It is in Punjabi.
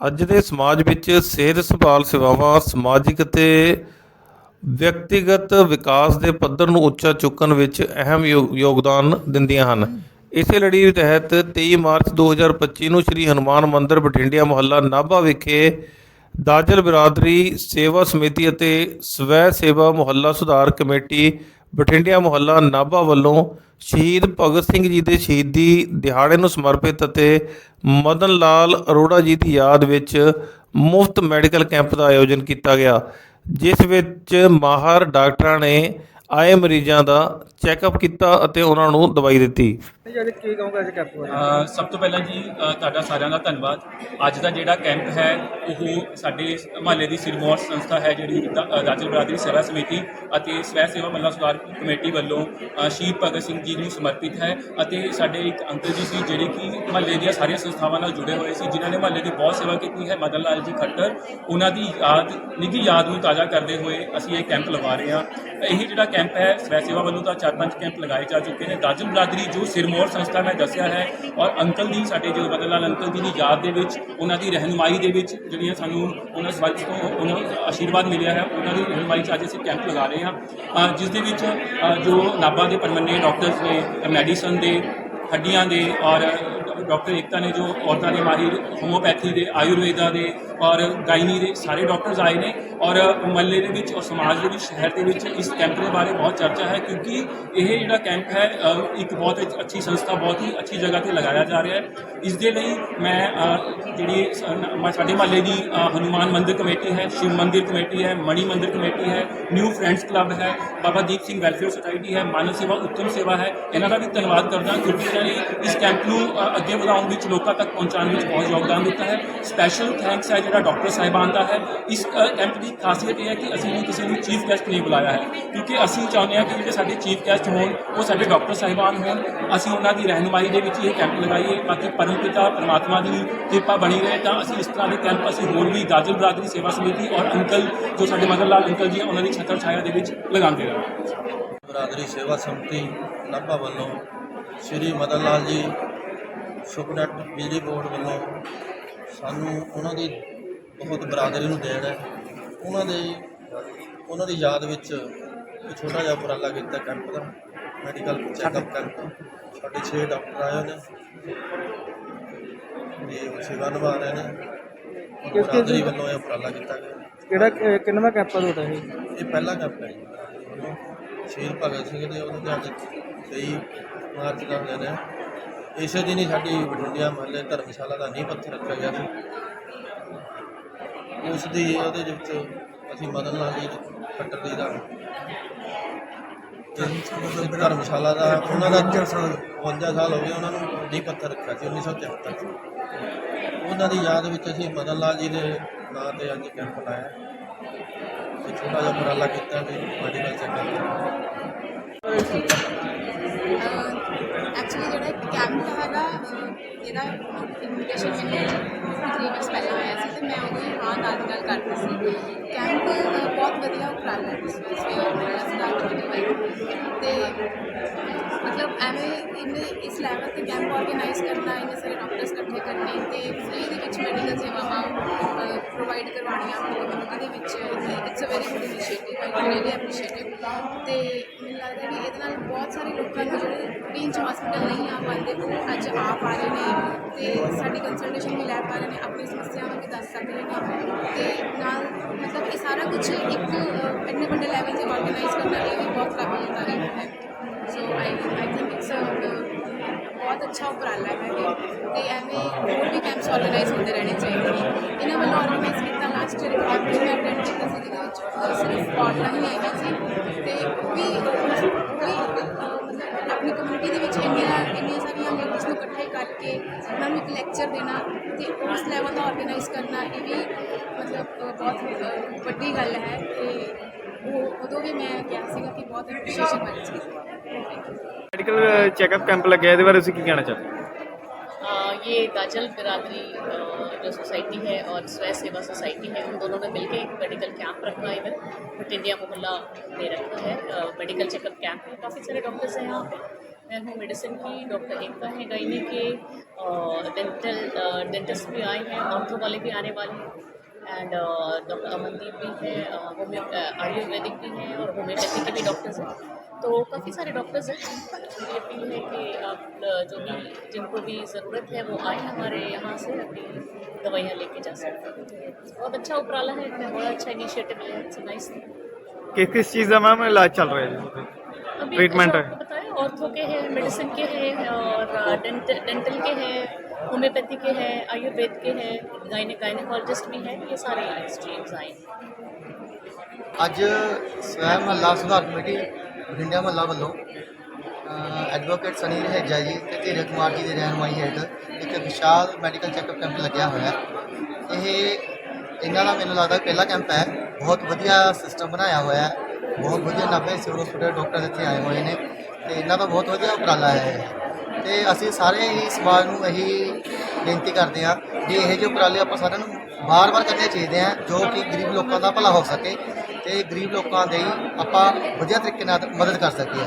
ਅੱਜ ਦੇ ਸਮਾਜ ਵਿੱਚ ਸਿਹਤ ਸੰਭਾਲ ਸੇਵਾਵਾਂ ਸਮਾਜਿਕ ਅਤੇ ਵਿਅਕਤੀਗਤ ਵਿਕਾਸ ਦੇ ਪੱਧਰ ਨੂੰ ਉੱਚਾ ਚੁੱਕਣ ਵਿੱਚ ਅਹਿਮ ਯੋ- ਯੋਗਦਾਨ ਦਿੰਦੀਆਂ ਹਨ। ਇਸੇ ਲੜੀ ਤਹਿਤ 23 ਮਾਰਚ 2025 ਨੂੰ ਸ੍ਰੀ ਹਨੂਮਾਨ ਮੰਦਿਰ ਬਠਿੰਡਿਆ ਮੁਹੱਲਾ ਨਾਭਾ ਵਿਖੇ ਦਾਜਲ ਬਿਰਾਦਰੀ ਸੇਵਾ ਸਮਿਤੀ ਅਤੇ ਸਵੈ ਸੇਵਾ ਮੁਹੱਲਾ ਸੁਧਾਰ ਕਮੇਟੀ ਬਠਿੰਡਿਆ ਮੁਹੱਲਾ ਨਾਭਾ ਵੱਲੋਂ ਸ਼ਹੀਦ ਭਗਤ ਸਿੰਘ ਜੀ ਦੇ ਸ਼ਹੀਦੀ ਦਿਹਾੜੇ ਨੂੰ ਸਮਰਪਿਤ ਅਤੇ ਮਦਨ ਲਾਲ ਅਰੋੜਾ ਜੀ ਦੀ ਯਾਦ ਵਿੱਚ ਮੁਫਤ ਮੈਡੀਕਲ ਕੈਂਪ ਦਾ ਆਯੋਜਨ ਕੀਤਾ ਗਿਆ, ਜਿਸ ਵਿੱਚ ਮਾਹਰ ਡਾਕਟਰਾਂ ਨੇ ਆਏ ਮਰੀਜ਼ਾਂ ਦਾ ਚੈੱਕਅਪ ਕੀਤਾ ਅਤੇ ਉਹਨਾਂ ਨੂੰ ਦਵਾਈ ਦਿੱਤੀ। ਜਿਹੜੇ ਕੀ ਕਹੋਗੇ ਇਸ ਕੈਂਪ ਬਾਰੇ ਅ, ਸਭ ਤੋਂ ਪਹਿਲਾਂ ਜੀ ਅ, ਤੁਹਾਡਾ ਸਾਰਿਆਂ ਦਾ ਧੰਨਵਾਦ। ਅੱਜ ਦਾ ਜਿਹੜਾ ਕੈਂਪ ਹੈ ਉਹ ਸਾਡੇ ਮਹੱਲੇ ਦੀ ਸਿਰਮੌਰ ਸੰਸਥਾ ਹੈ ਜਿਹੜੀ ਦ- ਅ, ਦਾਜਲ ਬਰਾਦਰੀ ਸੇਵਾ ਸਮਿਤੀ ਅਤੇ ਸਵੈ ਸੇਵਾ ਮੱਲਾ ਸੁਧਾਰ ਕਮੇਟੀ ਵੱਲੋਂ ਅ, ਸ਼ਹੀਦ ਭਗਤ ਸਿੰਘ ਜੀ ਨੂੰ ਸਮਰਪਿਤ ਹੈ ਅਤੇ ਸਾਡੇ ਇੱਕ ਅੰਕਲ ਜੀ ਸੀ ਜਿਹੜੇ ਕਿ ਮਹੱਲੇ ਦੀਆਂ ਸਾਰੀਆਂ ਸੰਸਥਾਵਾਂ ਨਾਲ ਜੁੜੇ ਹੋਏ ਸੀ ਜਿਨ੍ਹਾਂ ਨੇ ਮਹੱਲੇ ਦੀ ਬਹੁਤ ਸੇਵਾ ਕੀਤੀ ਹੈ ਮਦਨ ਲਾਲ ਜੀ ਖੱਟਰ। ਉਹਨਾਂ ਦੀ ਯਾਦ ਨਿੱਘੀ ਯਾਦ ਨੂੰ ਤਾਜ਼ਾ ਕਰਦੇ ਹੋਏ ਅਸੀਂ ਇਹ ਕੈਂਪ ਲਗਾ ਰਹੇ ਹਾਂ। ਇਹ ਜਿਹੜਾ ਕੈਂਪ ਹੈ ਸਵੈ ਸੇਵਾ ਵੱਲੋਂ ਤਾਂ ਚਾਰ ਪੰਜ ਕੈਂਪ ਲਗਾਏ ਜਾ ਚੁੱਕੇ ਨੇ। ਦਾਜਲ ਬਰਾਦਰੀ ਜੋ ਸਿਰਮੌਰ ਹੋਰ ਸੰਸਥਾ ਮੈਂ ਦੱਸਿਆ ਹੈ ਔਰ ਅੰਕਲ ਦੀ ਸਾਡੇ ਜੋ ਮਦਨ ਲਾਲ ਅੰਕਲ ਜੀ ਦੀ ਯਾਦ ਦੇ ਵਿੱਚ, ਉਹਨਾਂ ਦੀ ਰਹਿਨਮਾਈ ਦੇ ਵਿੱਚ ਜਿਹੜੀਆਂ ਸਾਨੂੰ ਉਹਨਾਂ ਸਵਾਜ ਤੋਂ ਉਹਨਾਂ ਆਸ਼ੀਰਵਾਦ ਮਿਲਿਆ ਹੈ, ਉਹਨਾਂ ਦੀ ਰਹਿਨਮਾਈ 'ਚ ਅੱਜ ਅਸੀਂ ਕੈਂਪ ਲਗਾ ਰਹੇ ਹਾਂ। ਜਿਸ ਦੇ ਵਿੱਚ ਜੋ ਨਾਭਾ ਦੇ ਪਰਮਨੈਂਟ ਡਾਕਟਰਸ ਨੇ, ਮੈਡੀਸਨ ਦੇ, ਹੱਡੀਆਂ ਦੇ ਔਰ ਡਾਕਟਰ ਏਕਤਾ ਨੇ ਜੋ ਔਰਤਾਂ ਦੇ ਮਾਹਿਰ ਹੋਮੋਪੈਥੀ ਦੇ ਆਯੁਰਵੇਦਾ ਦੇ ਔਰ ਗਾਇਨੀ ਦੇ ਸਾਰੇ ਡਾਕਟਰਸ ਆਏ ਨੇ ਔਰ ਮਹੱਲੇ ਦੇ ਵਿੱਚ ਔਰ ਸਮਾਜ ਦੇ ਵਿੱਚ ਸ਼ਹਿਰ ਦੇ ਵਿੱਚ ਇਸ ਕੈਂਪ ਦੇ ਬਾਰੇ ਬਹੁਤ ਚਰਚਾ ਹੈ ਕਿਉਂਕਿ ਇਹ ਜਿਹੜਾ ਕੈਂਪ ਹੈ ਇੱਕ ਬਹੁਤ ਅੱਛੀ ਸੰਸਥਾ ਬਹੁਤ ਹੀ ਅੱਛੀ ਜਗ੍ਹਾ ਤੇ ਲਗਾਇਆ ਜਾ ਰਿਹਾ ਹੈ। ਇਸ ਦੇ ਲਈ ਮੈਂ ਜਿਹੜੀ ਸਾਡੇ ਮਹੱਲੇ ਦੀ ਅ, ਹਨੂਮਾਨ ਮੰਦਿਰ ਕਮੇਟੀ ਹੈ ਸ਼ਿਵ ਮੰਦਿਰ ਕਮੇਟੀ ਹੈ ਮਣੀ ਮੰਦਿਰ ਕਮੇਟੀ ਹੈ ਨਿਊ ਫਰੈਂਡਸ ਕਲੱਬ ਹੈ ਬਾਬਾ ਦੀਪ ਸਿੰਘ ਵੈਲਫੇਅਰ ਸੁਸਾਇਟੀ ਹੈ ਮਾਨਵ ਸੇਵਾ ਉੱਤਮ ਸੇਵਾ ਹੈ। ਇਹਨਾਂ ਦਾ ਵੀ ਧੰਨਵਾਦ ਕਰਦਾ ਕਿਉਂਕਿ ਇਹਨਾਂ ਨੇ ਇਸ ਕੈਂਪ ਨੂੰ ਅੱਗੇ ਵਧਾਉਣ ਵਿੱਚ ਲੋਕਾਂ ਤੱਕ ਪਹੁੰਚਾਉਣ ਵਿੱਚ ਬਹੁਤ ਯੋਗਦਾਨ ਦਿੱਤਾ ਹੈ। ਸਪੈਸ਼ਲ ਥੈਂਕਸ ਹੈ ਜਿਹੜਾ ਡਾਕਟਰ ਸਾਹਿਬਾਨ ਦਾ ਹੈ। ਇਸ ਕੈਂਪ ਦੀ ਖਾਸੀਅਤ ਇਹ ਹੈ ਕਿ ਅਸੀਂ ਨੇ ਕਿਸੇ ਨੂੰ ਚੀਫ ਗੈਸਟ ਨਹੀਂ ਬੁਲਾਇਆ ਹੈ। ਕਿਉਂਕਿ ਅਸੀਂ ਚਾਹੁੰਦੇ ਹਾਂ ਕਿ ਜਿਹੜੇ ਸਾਡੇ ਚੀਫ ਗੈਸਟ ਹੋਣ, ਉਹ ਸਾਡੇ ਡਾਕਟਰ ਸਾਹਿਬਾਨ ਹੋਣ। ਅਸੀਂ ਉਹਨਾਂ ਦੀ ਰਹਿਨੁਮਾਈ ਦੇ ਵਿੱਚ ਇਹ ਕੈਂਪ ਲਗਾਈਏ ਬਾਕੀ ਪਰਮਪਿਤਾ, ਪਰਮਾਤਮਾ ਦੀ ਕਿਰਪਾ ਬਣੀ ਰਹੇ ਤਾਂ ਅਸੀਂ ਇਸ ਤਰ੍ਹਾਂ ਦੇ ਕੈਂਪ ਅਸੀਂ ਹੋਰ ਵੀ ਦਾਜਲ ਬਰਾਦਰੀ ਸੇਵਾ ਸਮਿਤੀ ਔਰ ਅੰਕਲ ਜੋ ਸਾਡੇ ਮਦਨ ਲਾਲ ਅੰਕਲ ਜੀ ਉਹਨਾਂ ਦੀ ਛਤਰ ਛਾਇਆ ਦੇ ਵਿੱਚ ਲਗਾਉਂਦੇ ਰਹੇ ਬਰਾਦਰੀ ਸੇਵਾ ਸਮਿਤੀ ਨਾਭਾ ਵੱਲੋਂ ਸ਼੍ਰੀ ਮਦਨ ਲਾਲ ਜੀ ਸੁਪਰਡੈਂਟ ਬਿਜਲੀ ਬੋਰਡ ਵੱਲੋਂ ਸਾਨੂੰ ਉਹਨਾਂ ਦੀ ਬਹੁਤ ਬਰਾਦਰੀ ਨੂੰ ਦੇਣ ਹੈ। ਉਹਨਾਂ ਦੇ ਉਹਨਾਂ ਦੀ ਯਾਦ ਵਿੱਚ ਇੱਕ ਛੋਟਾ ਜਿਹਾ ਉਪਰਾਲਾ ਕੀਤਾ ਕੈਂਪ ਦਾ ਮੈਡੀਕਲ ਚੈੱਕਅਪ ਕੈਂਪ ਸਾਡੇ 6 ਡਾਕਟਰ ਆਏ ਨੇ ਤੇ ਉਹ ਸੇਵਾ ਨਿਭਾ ਰਹੇ ਨੇ। ਬਰਾਦਰੀ ਵੱਲੋਂ ਇਹ ਉਪਰਾਲਾ ਕੀਤਾ ਗਿਆ। ਕਿਹੜਾ ਕਿ- ਕਿੰਨਵਾਂ ਕੈਂਪ ਆ ਤੁਹਾਡਾ ਇਹ? ਇਹ ਪਹਿਲਾ ਕੈਂਪ ਹੈ ਜੀ। ਸ਼ਹੀਦ ਭਗਤ ਸਿੰਘ ਦੇ ਉਹਦੇ ਅੱਜ 23 ਮਾਰਚ ਦਾ ਦਿਨ ਹੈ। ਇਸੇ ਦਿਨ ਹੀ ਸਾਡੀ ਬਠਿੰਡਿਆ ਮਹੱਲੇ ਧਰਮਸ਼ਾਲਾ ਦਾ ਨੀਂਹ ਪੱਥਰ ਰੱਖਿਆ ਗਿਆ ਸੀ। ਉਸ ਦੀ ਉਹਦੇ ਦੇ ਵਿੱਚ ਅਸੀਂ ਮਦਨ ਲਾਲ ਜੀ ਖੱਟਰ ਜੀ ਦਾ ਧਰਮਸ਼ਾਲਾ ਦਾ ਉਹਨਾਂ ਦਾ 52 ਸਾਲ। ਹੋ ਗਏ ਉਹਨਾਂ ਨੂੰ ਨੀਂਹ ਪੱਥਰ ਰੱਖਿਆ ਸੀ 1973 ਚ। ਉਹਨਾਂ ਦੀ ਯਾਦ ਵਿੱਚ ਅਸੀਂ ਮਦਨ ਲਾਲ ਜੀ ਦੇ ਨਾਂ ਤੇ ਅੱਜ ਕੈਂਪ ਲਾਇਆ। ਤੇ ਛੋਟਾ ਜਿਹਾ ਉਪਰਾਲਾ ਕੀਤਾ ਵੀ ਮੈਡੀਕਲ ਚੈੱਕਅਪ ਐਕਚੁਅਲੀ ਜਿਹੜਾ ਕੈਂਪ ਹੈਗਾ ਅਹ, ਇਹਦਾ ਇਨਵੀਟੇਸ਼ਨ ਮੈਨੂੰ ਤਕਰੀਬਨ ਪਹਿਲਾਂ ਆਇਆ ਸੀ ਤੇ ਮੈਂ ਉਹਦੀ ਹਾਂ ਨਾਲ ਦੀ ਗੱਲ ਕਰਦੀ ਸੀ। ਕੈਂਪ ਬਹੁਤ ਵਧੀਆ ਉਪਰਾਲਾ ਹੈ ਇਸ ਵਿੱਚ ਸਟਾਰਟ ਤੇ ਮਤਲਬ ਐਵੇਂ ਇਹਨੇ ਇਸ ਲੈਵਲ ਤੇ ਕੈਂਪ ਆਰਗੇਨਾਈਜ਼ ਕਰਨਾ, ਇਹਨੇ ਸਾਰੇ ਡਾਕਟਰਸ ਇਕੱਠੇ ਕਰਨੇ, ਤੇ ਫ੍ਰੀ ਦੇ ਵਿੱਚ ਮੈਡੀਕਲ ਸੇਵਾਵਾਂ ਪ੍ਰੋਵਾਈਡ ਕਰਵਾਉਣੀਆਂ ਆਪਣੀ ਕਮਿਊਨਿਟੀ ਦੇ ਵਿੱਚ it's a very good initiative I really appreciate ਤੇ ਮੈਨੂੰ ਲੱਗਦਾ ਵੀ ਇਹਦੇ ਨਾਲ ਬਹੁਤ ਸਾਰੇ ਲੋਕਾਂ ਨੂੰ ਜਿਹੜੇ ਰੂਟੀਨ ਚ ਹਸਪੀਟਲ ਨਹੀਂ ਆ ਪਾਉਂਦੇ ਉਹ ਅੱਜ ਆ ਪਾ ਰਹੇ ਨੇ ਤੇ ਸਾਡੀ ਕੰਸਲਟੇਸ਼ਨ ਵੀ ਲੈ ਪਾ ਰਹੇ ਨੇ ਆਪਣੀ ਸਮੱਸਿਆਵਾਂ ਵੀ ਦੱਸ ਸਕਦੇ ਨੇ। ਤੇ ਨਾਲ ਮਤਲਬ ਇਹ ਸਾਰਾ ਕੁਝ ਇੱਕ ਅਹ, ਇੰਨੇ ਵੱਡੇ ਲੈਵਲ ਤੇ ਆਰਗੇਨਾਈਜ਼ ਕਰਨ ਲਈ ਵੀ ਬਹੁਤ ਕਾਬਿਲ ਤਾਰੀਫ ਹੈ ਸੋ ਆਈ ਆਈ ਥਿੰਕ ਇਟਸ ਬਹੁਤ ਅੱਛਾ ਉਪਰਾਲਾ ਹੈ ਇਹ ਤੇ ਐਵੇਂ ਹੋਰ ਵੀ ਕੈਂਪਸ ਆਰਗੇਨਾਈਜ਼ ਹੁੰਦੇ ਰਹਿਣੇ ਚਾਹੀਦੇ ਨੇ। ਇਹਨਾਂ ਵੱਲੋਂ ਆਰਗੇਨਾਈਜ਼ ਕੀਤਾ ਲਾਸਟ ਈਅਰ ਕੈਂਪ ਵੀ ਮੈਂ ਅਟੈਂਡ ਕੀਤਾ ਸੀ ਜਿਹਦੇ ਵਿੱਚ ਅਹ, ਸਿਰਫ ਆਨਲਾਈਨ ਹੈਗਾ ਸੀ। ਤੇ ਉਹ ਵੀ ਉਹ ਮਤਲਬ ਆਪਣੀ ਕਮਿਊਨਿਟੀ ਦੇ ਵਿੱਚ ਇੰਨੀਆਂ ਇੰਨੀਆਂ ਸਾਰੀਆਂ ਲੇਡੀਜ਼ ਨੂੰ ਇਕੱਠੇ ਕਰਕੇ ਉਹਨਾਂ ਨੂੰ ਇੱਕ ਲੈਕਚਰ ਦੇਣਾ ਤੇ ਉਸ ਲੈਵਲ ਦਾ ਆਰਗੇਨਾਈਜ਼ ਕਰਨਾ ਇਹ ਵੀ ਮਤਲਬ ਬਹੁਤ ਵੱਡੀ ਗੱਲ ਹੈ। ਤੇ ਉਦੋਂ ਵੀ ਮੈਂ ਕਿਹਾ ਸੀਗਾ ਕਿ ਬਹੁਤ ਐਪਰੀਸ਼ੀਏਸ਼ਨ ਵਾਲੀ ਚੀਜ਼ ਹੈ thank you medical checkup camp ਲੱਗਿਆ ਇਹਦੇ ਬਾਰੇ ਤੁਸੀਂ ਕੀ ਕਹਿਣਾ ਚਾਹਦੇ ਹੋ अ, ये दाजल बिरादरी अ, जो सोसाइटी है और स्वय सेवा सोसाइटी है उन दोनों ने मिलकर एक मेडिकल कैंप रखा है इधर बट इंडिया मोहल्ला में रखा है अ, मेडिकल चेकअप कैंप है काफ़ी सारे डॉक्टर्स हैं यहाँ पे मैं हूँ मेडिसिन की डॉक्टर एकता है गायनी के और डेंटल डेंटिस्ट भी आए हैं ऑर्थो वाले भी आने वाले हैं एंड डॉक्टर अमनदीप भी है होम्यो आयुर्वेदिक भी हैं और होम्योपैथी के भी डॉक्टर्स हैं। तो काफ़ी सारे डॉक्टर्स हैं मेरी अपील है कि आप जो भी जिनको भी ज़रूरत है वो आए हमारे यहाँ से अपनी दवाइयाँ लेके जा सकते हैं। बहुत अच्छा उपराला है बड़ा अच्छा इनिशिएटिव है इट्स नाइस किस किस चीज़ का मैम इलाज चल रहा है? ट्रीटमेंट है। बताया ऑर्थो के हैं मेडिसिन के हैं और डेंटल के हैं। होम्योपैथी के हैं आयुर्वेद के हैं गायने गायनेकोलॉजिस्ट भी हैं ये सारे स्ट्रीम्स आए हैं ਅੱਜ ਸਵੈ ਮਹੱਲਾ ਸੁਧਾਰ ਕਮੇਟੀ ਬਠਿੰਡਾ ਮਹੱਲਾ ਵੱਲੋਂ ਐਡਵੋਕੇਟ ਸਨੀ ਰਹੇਜਾ ਜੀ ਤੇ ਧੀਰਜ ਕੁਮਾਰ ਜੀ ਦੀ ਰਹਿਨਮਾਈ ਹੇਠ ਇੱਕ ਵਿਸ਼ਾਲ ਮੈਡੀਕਲ ਚੈੱਕਅਪ ਕੈਂਪ ਲੱਗਿਆ ਹੋਇਆ ਹੈ ਇਹ ਇਹਨਾਂ ਦਾ ਮੈਨੂੰ ਲੱਗਦਾ ਪਹਿਲਾ ਕੈਂਪ ਹੈ ਬਹੁਤ ਵਧੀਆ ਸਿਸਟਮ ਬਣਾਇਆ ਹੋਇਆ ਹੈ ਬਹੁਤ ਵਧੀਆ ਨਾਭੇ ਸਿਵਲ ਹਸਪੀਟਲ ਡਾਕਟਰ ਇੱਥੇ ਆਏ ਹੋਏ ਨੇ ਤੇ ਇਹਨਾਂ ਦਾ ਬਹੁਤ ਵਧੀਆ ਉਪਰਾਲਾ ਹੈ ਇਹ। ਤੇ ਅਸੀਂ ਸਾਰੇ ਹੀ ਸਮਾਜ ਨੂੰ ਇਹੀ ਬੇਨਤੀ ਕਰਦੇ ਹਾਂ ਕਿ ਇਹ ਜਿਹੇ ਉਪਰਾਲੇ ਆਪਾਂ ਸਾਰਿਆਂ ਨੂੰ ਵਾਰ-ਵਾਰ ਕਰਨੇ ਚਾਹੀਦੇ ਆ ਜੋ ਕਿ ਗਰੀਬ ਲੋਕਾਂ ਦਾ ਭਲਾ ਹੋ ਸਕੇ ਤੇ ਗਰੀਬ ਲੋਕਾਂ ਦੀ ਆਪਾਂ ਵਧੀਆ ਤਰੀਕੇ ਨਾਲ ਮਦਦ ਕਰ ਸਕੀਏ।